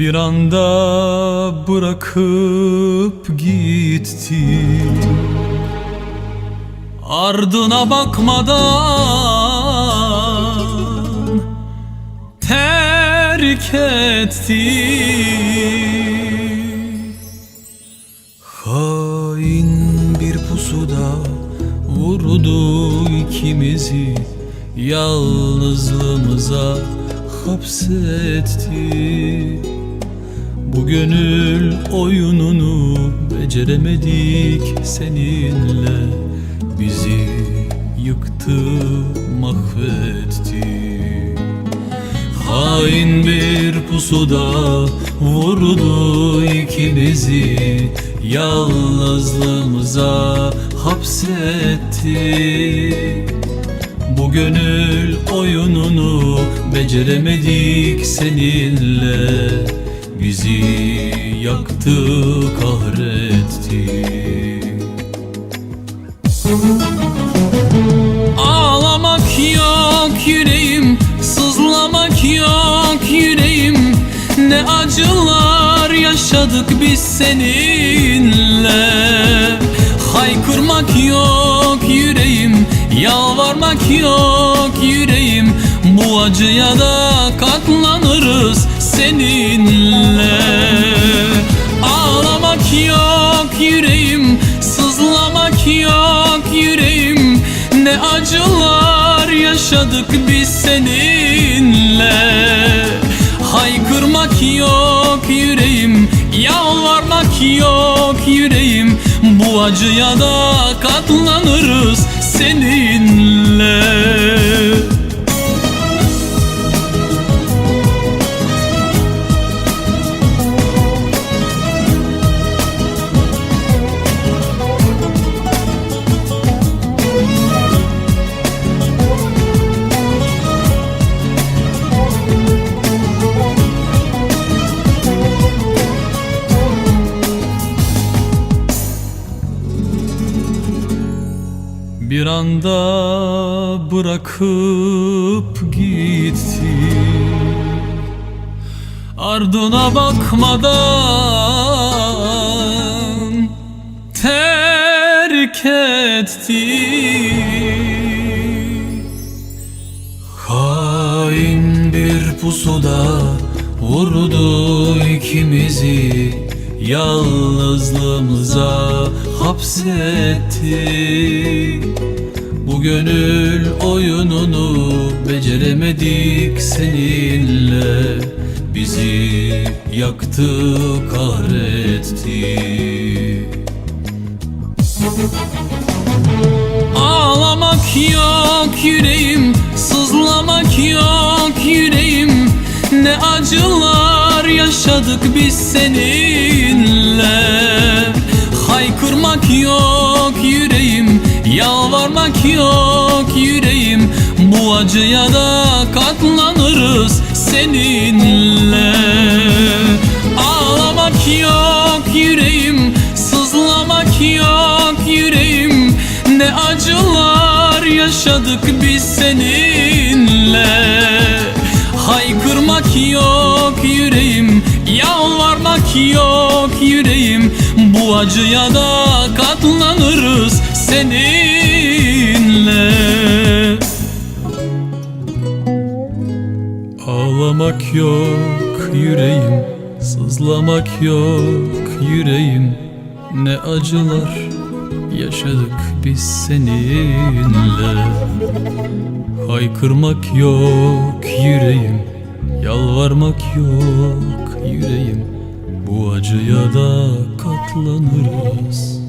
Bir anda bırakıp gitti Ardına bakmadan terk etti Hain bir pusuda vurdu ikimizi. Yalnızlığımıza hapsetti Bu gönül oyununu beceremedik seninle. Bizi yıktı mahvetti. Hain bir pusuda vurdu ikimizi. Yalnızlığımıza hapsetti. Bu gönül oyununu beceremedik seninle Bizi yaktı kahretti. Ağlamak yok yüreğim Sızlamak yok yüreğim. Ne acılar yaşadık biz seninle. Haykırmak yok yüreğim Yalvarmak yok yüreğim. Bu acıya da katlanırız acılar yaşadık biz seninle. Haykırmak yok yüreğim Yalvarmak yok yüreğim. Bu acıya da katlanırız seninle Bir anda bırakıp gitti Ardına bakmadan terk etti Hain bir pusuda vurdu ikimizi Yalnızlığımıza hapsetti Bu gönül oyununu beceremedik seninle. Bizi yaktı kahretti Ağlamak yok yüreğim Sızlamak yok yüreğim. Ne acılar yaşadık biz seninle. Haykırmak yok yüreğim Yalvarmak yok yüreğim. Bu acıya da katlanırız seninle. Ağlamak yok yüreğim Sızlamak yok yüreğim. Ne acılar yaşadık biz seninle. Haykırmak yok yüreğim Yalvarmak yok yüreğim. Bu acıya da katlanırız seninle. Ağlamak yok yüreğim Sızlamak yok yüreğim. Ne acılar yaşadık biz seninle. Haykırmak yok yüreğim Yalvarmak yok yüreğim. Bu acıya da katlanırız